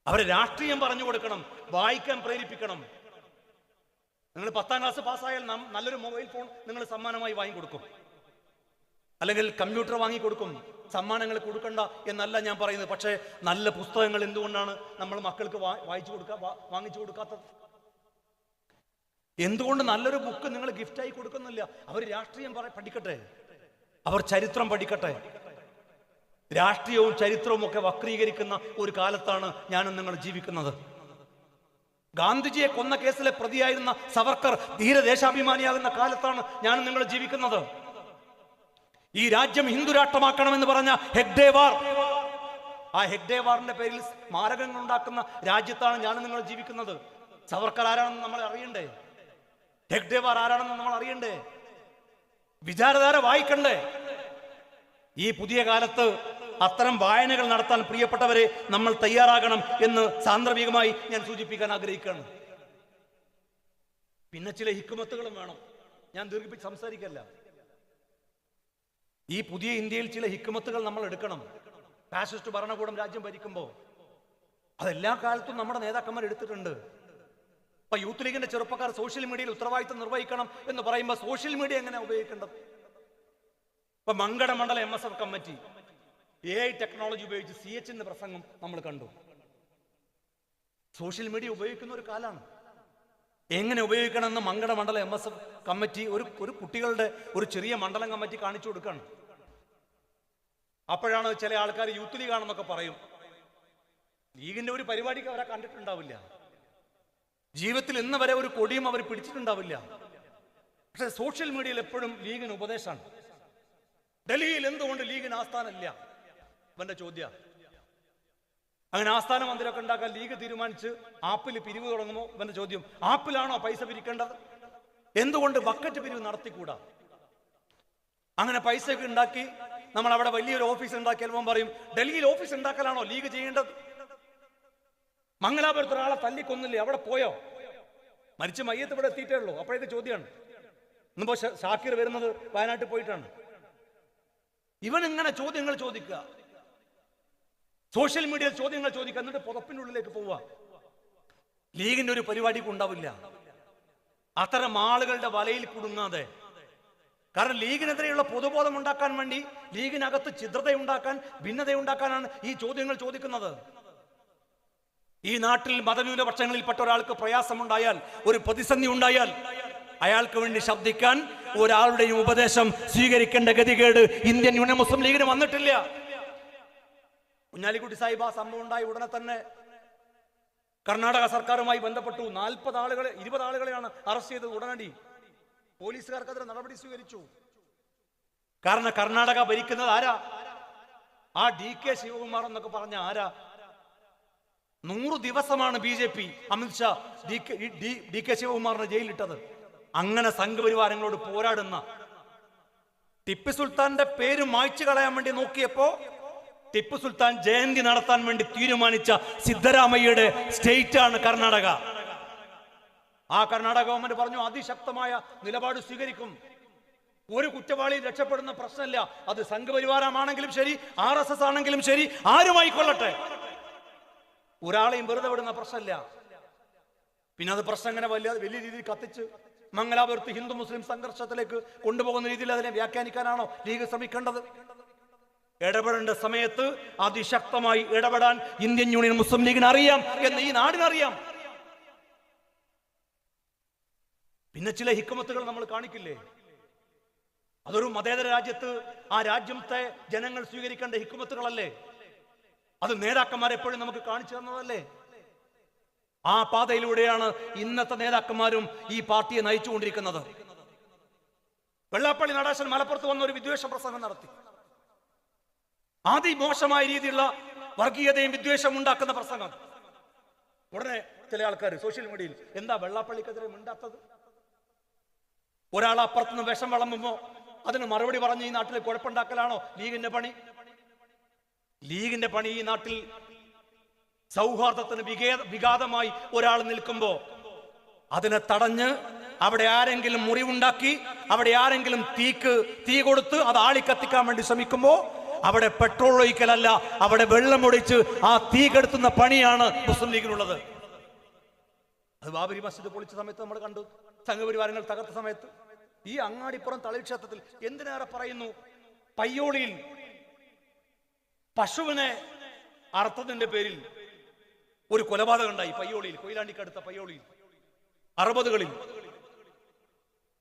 അവരെ രാഷ്ട്രീയം പറഞ്ഞു കൊടുക്കണം വായിക്കാൻ പ്രേരിപ്പിക്കണം. നിങ്ങൾ പത്താം ക്ലാസ് പാസ്സായാൽ നല്ലൊരു മൊബൈൽ ഫോൺ നിങ്ങൾ സമ്മാനമായി വാങ്ങി കൊടുക്കും അല്ലെങ്കിൽ കമ്പ്യൂട്ടർ വാങ്ങി കൊടുക്കും സമ്മാനങ്ങൾ കൊടുക്കണ്ട എന്നല്ല ഞാൻ പറയുന്നത്. പക്ഷേ നല്ല പുസ്തകങ്ങൾ എന്തുകൊണ്ടാണ് നമ്മൾ മക്കൾക്ക് വായിച്ചു കൊടുക്കുക വാങ്ങിച്ചു കൊടുക്കാത്തത്? എന്തുകൊണ്ട് നല്ലൊരു ബുക്ക് നിങ്ങൾ ഗിഫ്റ്റായി കൊടുക്കുന്നില്ല? അവർ രാഷ്ട്രീയം പറ പഠിക്കട്ടെ. അവർ ചരിത്രം പഠിക്കട്ടെ. രാഷ്ട്രീയവും ചരിത്രവും ഒക്കെ വക്രീകരിക്കുന്ന ഒരു കാലത്താണ് ഞാനും നിങ്ങൾ ജീവിക്കുന്നത്. ഗാന്ധിജിയെ കൊന്ന കേസിലെ പ്രതിയായിരുന്ന സവർക്കർ ധീരദേശാഭിമാനിയാകുന്ന കാലത്താണ് ഞാനും നിങ്ങൾ ജീവിക്കുന്നത്. ഈ രാജ്യം ഹിന്ദുരാഷ്ട്രമാക്കണമെന്ന് പറഞ്ഞ ഹെഗ്ഡേവാർ ആ ഹെഗ്ഡേവാറിന്റെ പേരിൽ സ്മാരകങ്ങൾ ഉണ്ടാക്കുന്ന രാജ്യത്താണ് ഞാനും നിങ്ങൾ ജീവിക്കുന്നത്. സവർക്കർ ആരാണെന്ന് നമ്മൾ അറിയണ്ടേ? ഹെഗ്ഡേവാർ ആരാണെന്ന് നമ്മൾ അറിയണ്ടേ? വിചാരധാര വായിക്കണ്ടേ? ഈ പുതിയ കാലത്ത് അത്തരം വായനകൾ നടത്താൻ പ്രിയപ്പെട്ടവരെ നമ്മൾ തയ്യാറാകണം എന്ന് സാന്ദർഭികമായി ഞാൻ സൂചിപ്പിക്കാൻ ആഗ്രഹിക്കുകയാണ്. പിന്നെ ചില ഹിക്കുമത്തുകളും വേണം. ഞാൻ ദീർഘിപ്പിച്ച് സംസാരിക്കല്ല. ഈ പുതിയ ഇന്ത്യയിൽ ചില ഹിക്കുമത്തുകൾ നമ്മൾ എടുക്കണം. ഫാസിസ്റ്റ് ഭരണകൂടം രാജ്യം ഭരിക്കുമ്പോൾ. അതെല്ലാ കാലത്തും നമ്മുടെ നേതാക്കന്മാർ എടുത്തിട്ടുണ്ട്. ഇപ്പൊ യൂത്ത് ലീഗിന്റെ ചെറുപ്പക്കാർ സോഷ്യൽ മീഡിയയിൽ ഉത്തരവാദിത്തം നിർവഹിക്കണം എന്ന് പറയുമ്പോൾ സോഷ്യൽ മീഡിയ എങ്ങനെ ഉപയോഗിക്കേണ്ടത്? ഇപ്പൊ മങ്കട മണ്ഡലം M S F committee A I technology ഉപയോഗിച്ച് സി എച്ച് എന്ന പ്രസംഗം നമ്മൾ കണ്ടു. സോഷ്യൽ മീഡിയ ഉപയോഗിക്കുന്ന ഒരു കാലാണ്. എങ്ങനെ ഉപയോഗിക്കണമെന്ന് മങ്കട മണ്ഡലം എം എസ് എഫ് കമ്മിറ്റി ഒരു ഒരു കുട്ടികളുടെ ഒരു ചെറിയ മണ്ഡലം കമ്മിറ്റി കാണിച്ചു കൊടുക്കുകയാണ് അപ്പോഴാണ് ചില ആൾക്കാർ യൂത്ത് ലീഗ് ആണെന്നൊക്കെ പറയും. ലീഗിന്റെ ഒരു പരിപാടിക്ക് അവരെ കണ്ടിട്ടുണ്ടാവില്ല. ജീവിതത്തിൽ ഇന്ന് വരെ ഒരു കൊടിയും അവർ പിടിച്ചിട്ടുണ്ടാവില്ല. പക്ഷെ സോഷ്യൽ മീഡിയയിൽ എപ്പോഴും ലീഗിന് ഉപദേശമാണ്. ഡൽഹിയിൽ എന്തുകൊണ്ട് ലീഗിന് ആസ്ഥാനമില്ല? അവന്റെ ചോദ്യ. അങ്ങനെ ആസ്ഥാന മന്ദിരമൊക്കെ ഉണ്ടാക്കാൻ ലീഗ് തീരുമാനിച്ച് ആപ്പിൽ പിരിവ് തുടങ്ങുമോ? ഇവന്റെ ചോദ്യം. ആപ്പിലാണോ പൈസ പിരിക്കേണ്ടത്? എന്തുകൊണ്ട് ബക്കറ്റ് പിരിവ് നടത്തിക്കൂടാ? അങ്ങനെ പൈസ ഒക്കെ ഉണ്ടാക്കി നമ്മൾ അവിടെ വലിയൊരു ഓഫീസ് ഉണ്ടാക്കിയാൽ പറയും ഡൽഹിയിൽ ഓഫീസ് ഉണ്ടാക്കലാണോ ലീഗ് ചെയ്യേണ്ടത്? മംഗലാപുരത്ത് ഒരാളെ തല്ലിക്കൊന്നില്ലേ? അവിടെ പോയോ? മരിച്ച മയ്യത്ത് ഇവിടെ എത്തിയിട്ടേ ഉള്ളൂ. അപ്പോഴേക്ക് ചോദ്യമാണ്. ഇന്നിപ്പോ ഷാക്കിർ വരുന്നത് വയനാട്ടിൽ പോയിട്ടാണ്. ഇവൻ ഇങ്ങനെ ചോദ്യങ്ങൾ ചോദിക്കുക. സോഷ്യൽ മീഡിയയിൽ ചോദ്യങ്ങൾ ചോദിക്കുക. എന്നിട്ട് പുറപ്പിനുള്ളിലേക്ക് പോവുക. ലീഗിന്റെ ഒരു പരിപാടിക്ക് ഉണ്ടാവില്ല. അത്തരം ആളുകളുടെ വലയിൽ കുടുങ്ങാതെ. കാരണം ലീഗിനെതിരെയുള്ള പൊതുബോധം ഉണ്ടാക്കാൻ വേണ്ടി ലീഗിനകത്ത് ഛിദ്രതയുണ്ടാക്കാൻ ഭിന്നതയുണ്ടാക്കാനാണ് ഈ ചോദ്യങ്ങൾ ചോദിക്കുന്നത്. ഈ നാട്ടിൽ മതന്യൂനപക്ഷങ്ങളിൽപ്പെട്ട ഒരാൾക്ക് പ്രയാസമുണ്ടായാൽ ഒരു പ്രതിസന്ധി ഉണ്ടായാൽ അയാൾക്ക് വേണ്ടി ശബ്ദിക്കാൻ ഒരാളുടെയും ഉപദേശം സ്വീകരിക്കേണ്ട ഗതികേട് ഇന്ത്യൻ യൂണിയൻ മുസ്ലിം ലീഗിന് വന്നിട്ടില്ല. കുഞ്ഞാലിക്കുട്ടി സാഹിബ് ആ സംഭവം ഉണ്ടായ ഉടനെ തന്നെ കർണാടക സർക്കാരുമായി ബന്ധപ്പെട്ടു. നാൽപ്പത് ആളുകളെ ഇരുപത് ആളുകളെയാണ് അറസ്റ്റ് ചെയ്തത് ഉടനടി. പോലീസുകാർക്കെതിരെ നടപടി സ്വീകരിച്ചു. കാരണം കർണാടക ഭരിക്കുന്നത് ആരാ? ആ ഡി കെ ശിവകുമാർ എന്നൊക്കെ പറഞ്ഞ ആരാ? നൂറ് ദിവസമാണ് B J P Amit Shah D K D- D K ശിവകുമാറിനെ ജയിലിട്ടത് അങ്ങനെ സംഘപരിവാരങ്ങളോട് പോരാടുന്ന ടിപ്പു സുൽത്താന്റെ പേര് മായ്ച്ചു കളയാൻ വേണ്ടി നോക്കിയപ്പോ ടിപ്പു സുൽത്താൻ ജയന്തി നടത്താൻ വേണ്ടി തീരുമാനിച്ച സിദ്ധരാമയ്യയുടെ സ്റ്റേറ്റ് ആണ് കർണാടക. ആ കർണാടക ഗവൺമെന്റ് പറഞ്ഞു അതിശക്തമായ നിലപാട് സ്വീകരിക്കും. ഒരു കുറ്റവാളി രക്ഷപ്പെടുന്ന പ്രശ്നമില്ല. അത് സംഘപരിവാരമാണെങ്കിലും ശരി ആർ എസ് എസ് ആണെങ്കിലും ശരി ആരുമായിക്കൊള്ളട്ടെ ഒരാളെയും വെറുതെ വിടുന്ന പ്രശ്നമില്ല. പിന്നെ അത് പ്രശ്നം അങ്ങനെ വലിയ വലിയ രീതിയിൽ കത്തിച്ച് മംഗലാപുരത്ത് ഹിന്ദു മുസ്ലിം സംഘർഷത്തിലേക്ക് കൊണ്ടുപോകുന്ന രീതിയിൽ അതിനെ വ്യാഖ്യാനിക്കാനാണോ ലീഗ് ശ്രമിക്കേണ്ടത്? ഇടപെടേണ്ട സമയത്ത് അതിശക്തമായി ഇടപെടാൻ ഇന്ത്യൻ യൂണിയൻ മുസ്ലിം ലീഗിന് അറിയാം എന്ന് ഈ നാടിനറിയാം. പിന്നെ ചില ഹിക്കമത്തുകൾ നമ്മൾ കാണിക്കില്ലേ? അതൊരു മതേതര രാജ്യത്ത് ആ രാജ്യത്തെ ജനങ്ങൾ സ്വീകരിക്കേണ്ട ഹിക്കുമത്തുകളല്ലേ? അത് നേതാക്കന്മാരെപ്പോഴും നമുക്ക് കാണിച്ചു തന്നതല്ലേ? ആ പാതയിലൂടെയാണ് ഇന്നത്തെ നേതാക്കന്മാരും ഈ പാർട്ടിയെ നയിച്ചുകൊണ്ടിരിക്കുന്നത്. വെള്ളാപ്പള്ളി നടേശൻ മലപ്പുറത്ത് വന്ന ഒരു വിദ്വേഷ പ്രസംഗം നടത്തി. അതിമോശമായ രീതിയിലുള്ള വർഗീയതയും വിദ്വേഷം ഉണ്ടാക്കുന്ന പ്രസംഗം. ഉടനെ ചില ആൾക്കാർ സോഷ്യൽ മീഡിയയിൽ എന്താ വെള്ളാപ്പള്ളിക്കെതിരെ മിണ്ടാത്തത്? ഒരാൾ അപ്പുറത്തുനിന്ന് വിഷം വിളമ്പുമ്പോ അതിന് മറുപടി പറഞ്ഞ് ഈ നാട്ടിൽ കുഴപ്പമുണ്ടാക്കലാണോ ലീഗിന്റെ പണി? ലീഗിന്റെ പണി ഈ നാട്ടിൽ സൗഹാർദ്ദത്തിന് വിഘാതമായി ഒരാൾ നിൽക്കുമ്പോ അതിനെ തടഞ്ഞ് അവിടെ ആരെങ്കിലും മുറിവുണ്ടാക്കി അവിടെ ആരെങ്കിലും തീക്ക് തീ കൊടുത്ത് അത് ആളിക്കത്തിക്കാൻ വേണ്ടി ശ്രമിക്കുമ്പോ അവിടെ പെട്രോൾ ഒഴിക്കലല്ല അവിടെ വെള്ളം ഒടിച്ച് ആ തീ കെടുത്തുന്ന പണിയാണ് മുസ്ലിം ലീഗിനുള്ളത്. അത് ബാബരി മസ്ജിദ് പൊളിച്ച സമയത്ത് നമ്മൾ കണ്ടു സംഘപരിവാരങ്ങൾ തകർത്ത സമയത്ത്. ഈ അങ്ങാടിപ്പുറം തളിക്ഷേത്രത്തിൽ എന്തിനേറെ പറയുന്നു? പയ്യോളിയിൽ പശുവിനെ അർത്ഥത്തിന്റെ പേരിൽ ഒരു കൊലപാതകം ഉണ്ടായി പയ്യോളിയിൽ കൊയിലാണ്ടിക്കടുത്ത പയ്യോളിയിൽ. അറുപതുകളിൽ.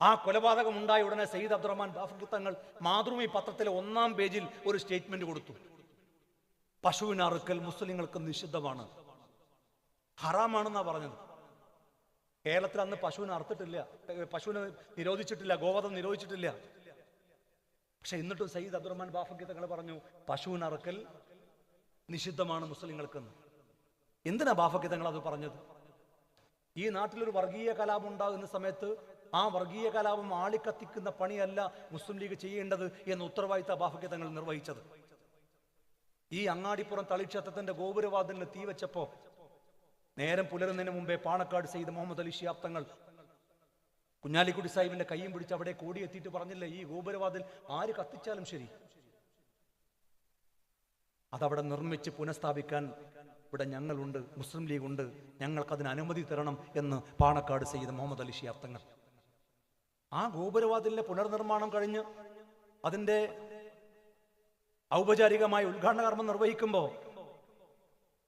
ആ കൊലപാതകം ഉണ്ടായ ഉടനെ സയ്യിദ് അബ്ദുറഹ്മാൻ ബാഫക്കി തങ്ങൾ മാതൃഭൂമി പത്രത്തിലെ ഒന്നാം പേജിൽ ഒരു സ്റ്റേറ്റ്മെന്റ് കൊടുത്തു. പശുവിനെ അറുക്കൽ മുസ്ലിങ്ങൾക്ക് നിഷിദ്ധമാണ്. ഹറാമാണെന്നാ പറഞ്ഞത്. കേരളത്തിൽ അന്ന് പശുവിനെ അറുത്തിട്ടില്ല. പശുവിനെ നിരോധിച്ചിട്ടില്ല ഗോവധം നിരോധിച്ചിട്ടില്ല. പക്ഷെ എന്നിട്ടും സയ്യിദ് അബ്ദുറഹ്മാൻ ബാഫക്കി തങ്ങൾ പറഞ്ഞു പശുവിനെ അറുക്കൽ നിഷിദ്ധമാണ് മുസ്ലിങ്ങൾക്കെന്ന്. എന്തിനാ ബാഫക്കി തങ്ങൾ അത് പറഞ്ഞത്? ഈ നാട്ടിലൊരു വർഗീയ കലാപം ഉണ്ടാകുന്ന സമയത്ത് ആ വർഗീയ കലാപം ആളിക്കത്തിക്കുന്ന പണിയല്ല മുസ്ലിം ലീഗ് ചെയ്യേണ്ടത് എന്ന് ഉത്തരവാദിത്ത ബാഫക്കി തങ്ങൾ നിർവഹിച്ചത്. ഈ അങ്ങാടിപ്പുറം തളിക്ഷേത്രത്തിന്റെ ഗോപുരവാതിലിന് തീവച്ചപ്പോ നേരം പുലരുന്നതിന് മുമ്പേ പാണക്കാട് ചെയ്ത് മുഹമ്മദ് അലി ഷിയാബ് തങ്ങൾ കുഞ്ഞാലിക്കുട്ടി സാഹിബിന്റെ കൈയും പിടിച്ച് അവിടെ കൂടിയെത്തിയിട്ട് പറഞ്ഞില്ലേ ഈ ഗോപുരവാതിൽ ആര് കത്തിച്ചാലും ശരി. അതവിടെ നിർമ്മിച്ച് പുനഃസ്ഥാപിക്കാൻ ഇവിടെ ഞങ്ങളുണ്ട് മുസ്ലിം ലീഗ് ഉണ്ട് ഞങ്ങൾക്ക് അതിന് അനുമതി തരണം എന്ന് പാണക്കാട് സെയ്ത് മുഹമ്മദ് അലി ഷിയാബ് തങ്ങൾ. ആ ഗോപുരവാതിലിന്റെ പുനർനിർമ്മാണം കഴിഞ്ഞ് അതിന്റെ ഔപചാരികമായ ഉദ്ഘാടന കർമ്മം നിർവഹിക്കുമ്പോൾ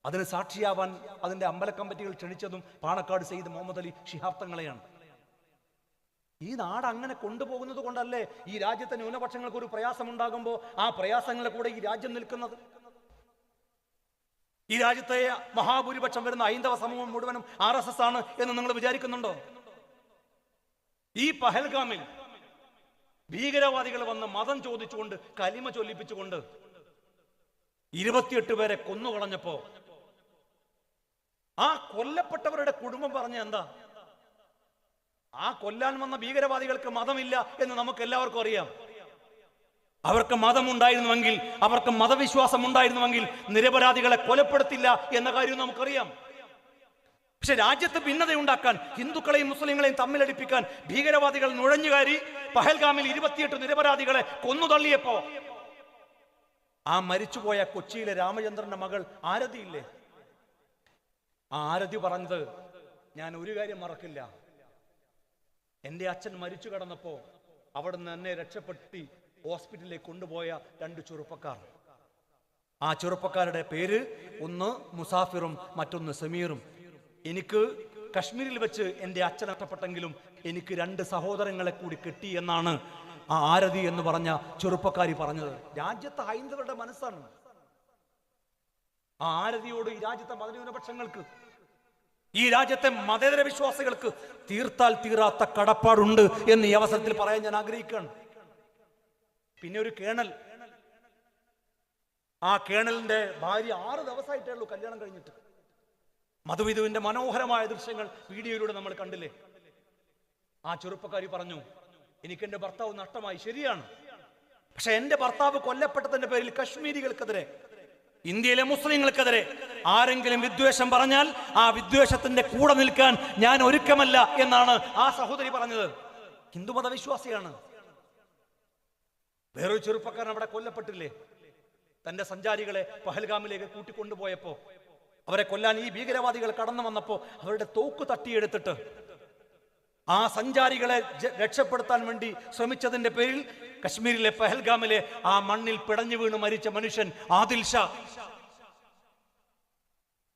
അതിന് സാക്ഷിയാവാൻ അതിന്റെ അമ്പല കമ്മിറ്റികൾ ക്ഷണിച്ചതും പാണക്കാട് സെയ്ത് മുഹമ്മദ് അലി ഷിഹാബ് തങ്ങളെയാണ്. ഈ നാട് അങ്ങനെ കൊണ്ടുപോകുന്നത് കൊണ്ടല്ലേ ഈ രാജ്യത്തെ ന്യൂനപക്ഷങ്ങൾക്ക് ഒരു പ്രയാസമുണ്ടാകുമ്പോൾ ആ പ്രയാസങ്ങളെ കൂടെ ഈ രാജ്യം നിൽക്കുന്നത്? ഈ രാജ്യത്തെ മഹാഭൂരിപക്ഷം വരുന്ന ഹൈന്ദവ സമൂഹം മുഴുവനും ആർ എസ് എസ് ആണ് എന്ന് നിങ്ങൾ വിചാരിക്കുന്നുണ്ടോ? ഈ പഹൽഗാമിൽ ഭീകരവാദികൾ വന്ന് മതം ചോദിച്ചുകൊണ്ട് കലിമ ചൊല്ലിപ്പിച്ചുകൊണ്ട് ഇരുപത്തിയെട്ട് പേരെ കൊന്നുകളഞ്ഞപ്പോ ആ കൊല്ലപ്പെട്ടവരുടെ കുടുംബം പറഞ്ഞ എന്താ? ആ കൊല്ലാൻ വന്ന ഭീകരവാദികൾക്ക് മതമില്ല എന്ന് നമുക്ക് എല്ലാവർക്കും അറിയാം. അവർക്ക് മതമുണ്ടായിരുന്നുവെങ്കിൽ അവർക്ക് മതവിശ്വാസം ഉണ്ടായിരുന്നുവെങ്കിൽ നിരപരാധികളെ കൊലപ്പെടുത്തില്ല എന്ന കാര്യം നമുക്കറിയാം. പക്ഷെ രാജ്യത്ത് ഭിന്നതയുണ്ടാക്കാൻ ഹിന്ദുക്കളെയും മുസ്ലിങ്ങളെയും തമ്മിലടിപ്പിക്കാൻ ഭീകരവാദികൾ നുഴഞ്ഞുകയറി പഹൽഗാമിൽ ഇരുപത്തിയെട്ട് നിരപരാധികളെ കൊന്നു കൊന്നുതള്ളിയപ്പോ ആ മരിച്ചുപോയ കൊച്ചിയിലെ രാമചന്ദ്രന്റെ മകൾ ആരതിയില്ലേ? ആ ആരതി പറഞ്ഞത് ഞാൻ ഒരു കാര്യം മറക്കില്ല. എന്റെ അച്ഛൻ മരിച്ചു കിടന്നപ്പോ അവിടുന്ന് എന്നെ രക്ഷപ്പെടുത്തി ഹോസ്പിറ്റലിലേക്ക് കൊണ്ടുപോയ രണ്ട് ചെറുപ്പക്കാർ. ആ ചെറുപ്പക്കാരുടെ പേര് ഒന്ന് മുസാഫിറും മറ്റൊന്ന് സമീറും. എനിക്ക് കശ്മീരിൽ വെച്ച് എന്റെ അച്ഛൻ നഷ്ടപ്പെട്ടെങ്കിലും എനിക്ക് രണ്ട് സഹോദരങ്ങളെ കൂടി കിട്ടി എന്നാണ് ആ ആരതി എന്ന് പറഞ്ഞ ചെറുപ്പക്കാരി പറഞ്ഞത്. രാജ്യത്തെ ഹൈന്ദവരുടെ മനസ്സാണ്. ആ ആരതിയോട് ഈ രാജ്യത്തെ മതന്യൂനപക്ഷങ്ങൾക്ക് ഈ രാജ്യത്തെ മതേതര വിശ്വാസികൾക്ക് തീർത്താൽ തീരാത്ത കടപ്പാടുണ്ട് എന്ന് ഈ അവസരത്തിൽ പറയാൻ ഞാൻ ആഗ്രഹിക്കുകയാണ്. പിന്നെ ഒരു കേണൽ. ആ കേണലിന്റെ ഭാര്യ ആറ് ദിവസമായിട്ടേ ഉള്ളൂ കല്യാണം കഴിഞ്ഞിട്ട്. മധുവിധുവിന്റെ മനോഹരമായ ദൃശ്യങ്ങൾ വീഡിയോയിലൂടെ നമ്മൾ കണ്ടില്ലേ? ആ ചെറുപ്പക്കാരി പറഞ്ഞു എനിക്ക് എന്റെ ഭർത്താവ് നഷ്ടമായി. ശരിയാണ്. പക്ഷെ എന്റെ ഭർത്താവ് കൊല്ലപ്പെട്ടതിന്റെ പേരിൽ കശ്മീരികൾക്കെതിരെ ഇന്ത്യയിലെ മുസ്ലിങ്ങൾക്കെതിരെ ആരെങ്കിലും വിദ്വേഷം പറഞ്ഞാൽ ആ വിദ്വേഷത്തിന്റെ കൂടെ നിൽക്കാൻ ഞാൻ ഒരുക്കമല്ല എന്നാണ് ആ സഹോദരി പറഞ്ഞത്. ഹിന്ദുമത വിശ്വാസിയാണ് വേറൊരു ചെറുപ്പക്കാരൻ അവിടെ കൊല്ലപ്പെട്ടില്ലേ? തന്റെ സഞ്ചാരികളെ പഹൽഗാമിലേക്ക് കൂട്ടിക്കൊണ്ടുപോയപ്പോ അവരെ കൊല്ലാൻ ഈ ഭീകരവാദികൾ കടന്നു വന്നപ്പോ അവരുടെ തോക്ക് തട്ടിയെടുത്തിട്ട് ആ സഞ്ചാരികളെ രക്ഷപ്പെടുത്താൻ വേണ്ടി ശ്രമിച്ചതിന്റെ പേരിൽ കശ്മീരിലെ പെഹൽഗാമിലെ ആ മണ്ണിൽ പിടഞ്ഞു വീണ് മരിച്ച മനുഷ്യൻ ആദിൽ ഷാ.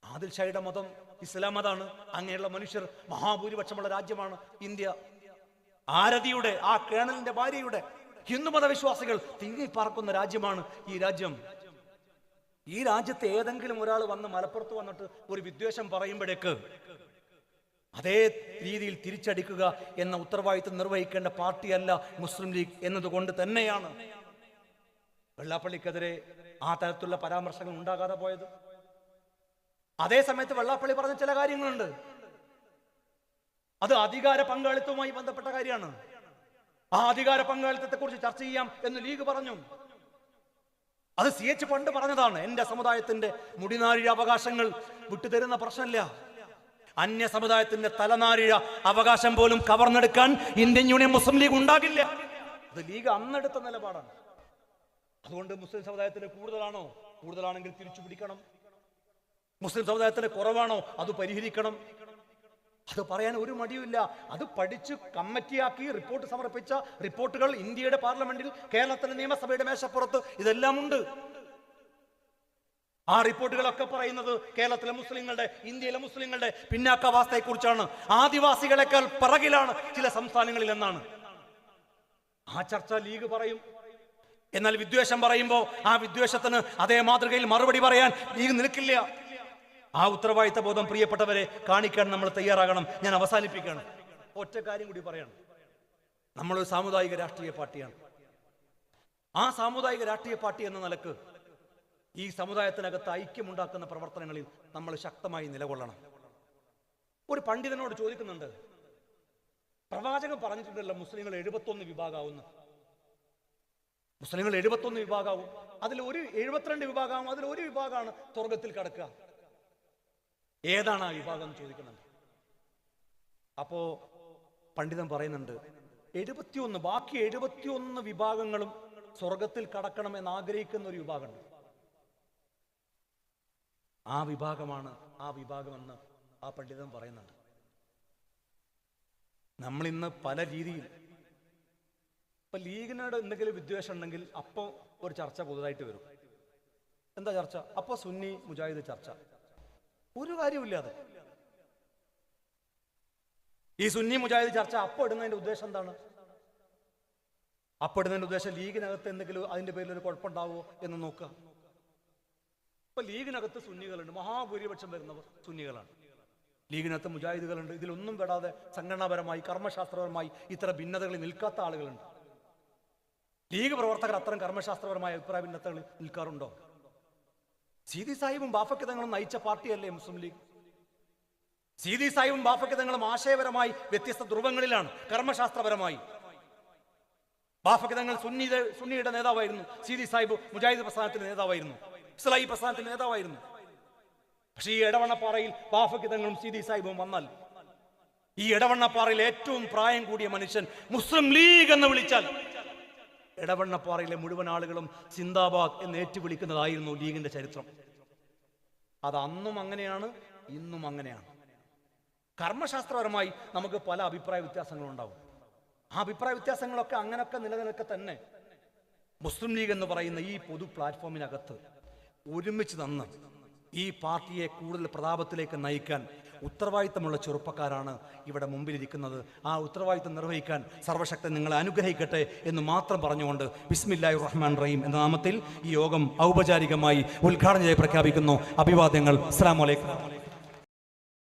ആദിൽ ഷായുടെ മതം ഇസ്ലാം മതാണ് അങ്ങനെയുള്ള മനുഷ്യർ മഹാഭൂരിപക്ഷമുള്ള രാജ്യമാണ് ഇന്ത്യ. ആരതിയുടെ ആ കേണലിന്റെ ഭാര്യയുടെ ഹിന്ദുമത വിശ്വാസികൾ തിങ്ങി പാർക്കുന്ന രാജ്യമാണ് ഈ രാജ്യം. ഈ രാജ്യത്ത് ഏതെങ്കിലും ഒരാൾ വന്ന് മലപ്പുറത്ത് വന്നിട്ട് ഒരു വിദ്വേഷം പറയുമ്പോഴേക്ക് അതേ രീതിയിൽ തിരിച്ചടിക്കുക എന്ന ഉത്തരവാദിത്വം നിർവഹിക്കേണ്ട പാർട്ടിയല്ല മുസ്ലിം ലീഗ് എന്നതുകൊണ്ട് തന്നെയാണ് വെള്ളാപ്പള്ളിക്കെതിരെ ആ തരത്തിലുള്ള പരാമർശങ്ങൾ ഉണ്ടാകാതെ പോയത്. അതേ സമയത്ത് വെള്ളാപ്പള്ളി പറഞ്ഞ ചില കാര്യങ്ങളുണ്ട്. അത് അധികാര പങ്കാളിത്തവുമായി ബന്ധപ്പെട്ട കാര്യമാണ്. ആ അധികാര പങ്കാളിത്തത്തെ കുറിച്ച് ചർച്ച ചെയ്യാം എന്ന് ലീഗ് പറഞ്ഞു. അത് സി എച്ച് പണ്ട് പറഞ്ഞതാണ് എന്റെ സമുദായത്തിന്റെ മുടിനാരിഴ അവകാശങ്ങൾ വിട്ടുതരുന്ന പ്രശ്നമില്ല. അന്യ സമുദായത്തിന്റെ തലനാരിഴ അവകാശം പോലും കവർന്നെടുക്കാൻ ഇന്ത്യൻ യൂണിയൻ മുസ്ലിം ലീഗ് ഉണ്ടാകില്ല. അത് ലീഗ് അന്നെടുത്ത നിലപാടാണ്. അതുകൊണ്ട് മുസ്ലിം സമുദായത്തിന് കൂടുതലാണോ? കൂടുതലാണെങ്കിൽ തിരിച്ചു പിടിക്കണം മുസ്ലിം സമുദായത്തിന് കുറവാണോ? അത് പരിഹരിക്കണം. അത് പറയാൻ ഒരു മടിയുമില്ല. അത് പഠിച്ച് കമ്മിറ്റിയാക്കി റിപ്പോർട്ട് സമർപ്പിച്ച റിപ്പോർട്ടുകൾ ഇന്ത്യയുടെ പാർലമെന്റിൽ കേരളത്തിലെ നിയമസഭയുടെ മേശപ്പുറത്ത് ഇതെല്ലാം ഉണ്ട്. ആ റിപ്പോർട്ടുകളൊക്കെ പറയുന്നത് കേരളത്തിലെ മുസ്ലിങ്ങളുടെ ഇന്ത്യയിലെ മുസ്ലിങ്ങളുടെ പിന്നാക്കാവസ്ഥയെ കുറിച്ചാണ് ആദിവാസികളെക്കാൾ പിറകിലാണ് ചില സംസ്ഥാനങ്ങളിൽ എന്നാണ് ആ ചർച്ച ലീഗ് പറയും. എന്നാൽ വിദ്വേഷം പറയുമ്പോൾ ആ വിദ്വേഷത്തിന് അതേ മാതൃകയിൽ മറുപടി പറയാൻ ലീഗ് നിൽക്കില്ല. ആ ഉത്തരവാദിത്ത ബോധം പ്രിയപ്പെട്ടവരെ കാണിക്കാൻ നമ്മൾ തയ്യാറാകണം. ഞാൻ അവസാനിപ്പിക്കുകയാണ്. ഒറ്റ കാര്യം കൂടി പറയണം. നമ്മളൊരു സാമുദായിക രാഷ്ട്രീയ പാർട്ടിയാണ്. ആ സാമുദായിക രാഷ്ട്രീയ പാർട്ടി എന്ന നിലയ്ക്ക് ഈ സമുദായത്തിനകത്ത് ഐക്യമുണ്ടാക്കുന്ന പ്രവർത്തനങ്ങളിൽ നമ്മൾ ശക്തമായി നിലകൊള്ളണം. ഒരു പണ്ഡിതനോട് ചോദിക്കുന്നുണ്ട്. പ്രവാചകൻ പറഞ്ഞിട്ടുണ്ടല്ലോ മുസ്ലിങ്ങൾ എഴുപത്തൊന്ന് വിഭാഗമാവുന്നു. മുസ്ലിങ്ങൾ എഴുപത്തൊന്ന് വിഭാഗമാവും. അതിൽ ഒരു എഴുപത്തിരണ്ട് വിഭാഗമാവും. അതിൽ ഒരു വിഭാഗമാണ് സ്വർഗത്തിൽ കടക്കുക. ഏതാണ് ആ വിഭാഗം ചോദിക്കുന്നുണ്ട് അപ്പോ പണ്ഡിതൻ പറയുന്നുണ്ട് എഴുപത്തിയൊന്ന് ബാക്കി എഴുപത്തിയൊന്ന് വിഭാഗങ്ങളും സ്വർഗത്തിൽ കടക്കണം എന്ന് ആഗ്രഹിക്കുന്ന ഒരു വിഭാഗമുണ്ട്. ആ വിഭാഗമാണ് ആ വിഭാഗമെന്ന് ആ പണ്ഡിതൻ പറയുന്നുണ്ട്. നമ്മൾ ഇന്ന് പല രീതിയിൽ ഇപ്പൊ ലീഗിനോട് എന്തെങ്കിലും വിദ്വേഷം ഉണ്ടെങ്കിൽ അപ്പോൾ ഒരു ചർച്ച പുതുതായിട്ട് വരും. എന്താ ചർച്ച? അപ്പോൾ സുന്നി മുജാഹിദ് ചർച്ച. ഒരു കാര്യമില്ല അത്. ഈ സുന്നി മുജാഹിദ് ചർച്ച അപ്പോൾ ഇടുന്നതിന്റെ ഉദ്ദേശം എന്താണ്? അപ്പോൾ ഇടുന്നതിന്റെ ഉദ്ദേശം ലീഗിനകത്ത് എന്തെങ്കിലും അതിന്റെ പേരിൽ ഒരു കുഴപ്പമുണ്ടാവുമോ എന്ന് നോക്കുക. ഇപ്പൊ ലീഗിനകത്ത് സുന്നികളുണ്ട്. മഹാഭൂരിപക്ഷം വരുന്നവർ സുന്നികളാണ്. ലീഗിനകത്ത് മുജാഹിദുകളുണ്ട്. ഇതിലൊന്നും പെടാതെ സംഘടനാപരമായി കർമ്മശാസ്ത്രപരമായി ഇത്ര ഭിന്നതകളിൽ നിൽക്കാത്ത ആളുകളുണ്ട്. ലീഗ് പ്രവർത്തകർ അത്തരം കർമ്മശാസ്ത്രപരമായ അഭിപ്രായ ഭിന്നതകളിൽ നിൽക്കാറുണ്ടോ? സീതി സാഹിബും ബാഫയ്ക്ക് തങ്ങളും നയിച്ച പാർട്ടിയല്ലേ മുസ്ലിം ലീഗ്? സീതി സാഹിബും ബാഫയ്ക്ക് തങ്ങളും ആശയപരമായി വ്യത്യസ്ത ധ്രുവങ്ങളിലാണ് കർമ്മശാസ്ത്രപരമായി. ബാഫയ്ക്ക് തങ്ങൾ സുന്നിയുടെ സുന്നിയുടെ നേതാവായിരുന്നു. സീതി സാഹിബ് മുജാഹിദ് പ്രസ്ഥാനത്തിന്റെ നേതാവായിരുന്നു. ഇസ്ലായി പ്രസ്ഥാനത്തിന്റെ നേതാവായിരുന്നു. പക്ഷേ ഈ ഇടവണ്ണപ്പാറയിൽ ബാഫയ്ക്ക് തങ്ങളും സീതി സാഹിബും വന്നാൽ ഈ ഇടവണ്ണപ്പാറയിൽ ഏറ്റവും പ്രായം കൂടിയ മനുഷ്യൻ മുസ്ലിം ലീഗ് എന്ന് വിളിച്ചാൽ ഇടവണ്ണപ്പാറയിലെ മുഴുവൻ ആളുകളും സിന്ദാബാദ് എന്ന് ഏറ്റുവിളിക്കുന്നതായിരുന്നു ലീഗിന്റെ ചരിത്രം. അത് അന്നും അങ്ങനെയാണ് ഇന്നും അങ്ങനെയാണ്. കർമ്മശാസ്ത്രപരമായി നമുക്ക് പല അഭിപ്രായ വ്യത്യാസങ്ങളുണ്ടാവും ആ അഭിപ്രായ വ്യത്യാസങ്ങളൊക്കെ അങ്ങനെയൊക്കെ നിലനിൽക്കെ തന്നെ. മുസ്ലിം ലീഗ് എന്ന് പറയുന്ന ഈ പൊതു പ്ലാറ്റ്ഫോമിനകത്ത് ഒരുമിച്ച് നിന്ന് ഈ പാർട്ടിയെ കൂടുതൽ പ്രതാപത്തിലേക്ക് നയിക്കാൻ ഉത്തരവാദിത്തമുള്ള ചെറുപ്പക്കാരാണ് ഇവിടെ മുമ്പിലിരിക്കുന്നത്. ആ ഉത്തരവാദിത്തം നിർവഹിക്കാൻ സർവശക്തൻ നിങ്ങളെ അനുഗ്രഹിക്കട്ടെ എന്ന് മാത്രം പറഞ്ഞുകൊണ്ട് ബിസ്മില്ലാഹി റഹ്മാൻ റഹീം എന്ന നാമത്തിൽ ഈ യോഗം ഔപചാരികമായി ഉദ്ഘാടനം ചെയ്ത് പ്രഖ്യാപിക്കുന്നു. അഭിവാദ്യങ്ങൾ. അസ്സാം വലൈക്കും